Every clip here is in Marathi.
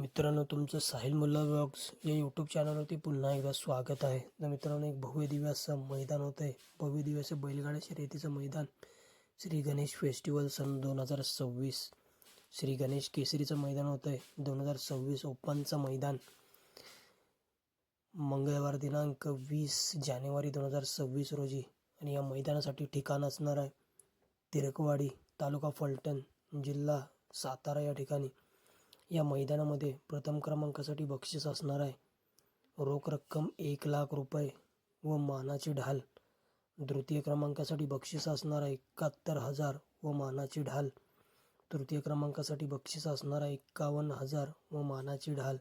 मित्रांनो तुमचं साहिल मुल्ला ब्लॉग्स या यूट्यूब चॅनलवरती पुन्हा एकदा स्वागत आहे. तर मित्रांनो एक भव्य दिव्य मैदान होतं आहे भव्य दिव्य बैलगाड्या शर्यतीचं मैदान श्री गणेश फेस्टिवल सन दोन हजार सव्वीस. श्री गणेश केसरीचं मैदान होतं आहे दोन हजार सव्वीस ओपनचं मैदान. मंगळवार दिनांक वीस जानेवारी दोन हजार सव्वीस रोजी. आणि या मैदानासाठी ठिकाण असणार आहे तिरकवाडी तालुका फलटण जिल्हा सातारा या ठिकाणी. या मैदानामध्ये प्रथम क्रमांकासाठी बक्षीस असणार आहे. रोख रक्कम एक लाख रुपये व मानाची ढाल. तृतीय क्रमांकासाठी बक्षीस असणार आहे एकाहत्तर हजार व मानाची ढाल. तृतीय क्रमांकासाठी बक्षीस असणार आहे एक्कावन्न हजार व मानाची ढाल.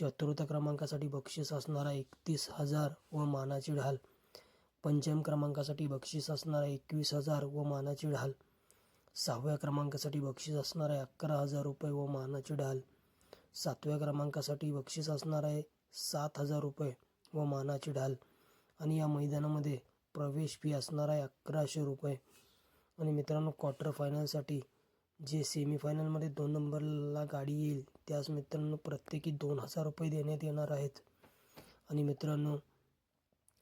चतुर्थ क्रमांकासाठी बक्षीस असणार आहे एकतीस हजार व मानाची ढाल. पंचम क्रमांकासाठी बक्षीस असणार आहे एकवीस हजार व मानाची ढाल. सहाव्या क्रमांकासाठी बक्षीस असणार आहे अकरा हजार रुपये व मानाची ढाल. सातव्या क्रमांकासाठी बक्षीस असणार आहे सात हजार रुपये व मानाची ढाल. आणि या मैदानामध्ये प्रवेश फी असणार आहे अकराशे रुपये. आणि मित्रांनो क्वार्टर फायनलसाठी जे सेमीफायनलमध्ये दोन नंबरला गाडी येईल त्यास मित्रांनो प्रत्येकी दोन हजार रुपये देण्यात येणार आहेत. आणि मित्रांनो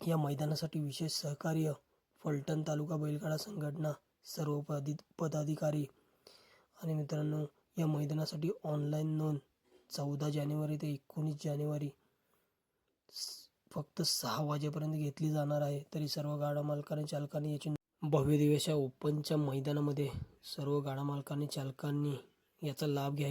या मैदानासाठी विशेष सहकार्य फलटण तालुका बैलगाडा संघटना सर्व पदी पदाधिकारी आणि मित्रांनो या मैदानासाठी ऑनलाईन नोंद चौदा जानेवारी ते एकोणीस जानेवारी फक्त सहा वाजेपर्यंत घेतली जाणार आहे. तरी सर्व गाडा मालकांनी चालकांनी याची भव्य दिवस ओपनच्या मैदानामध्ये सर्व गाडा मालकांनी चालकांनी याचा लाभ घ्यायचा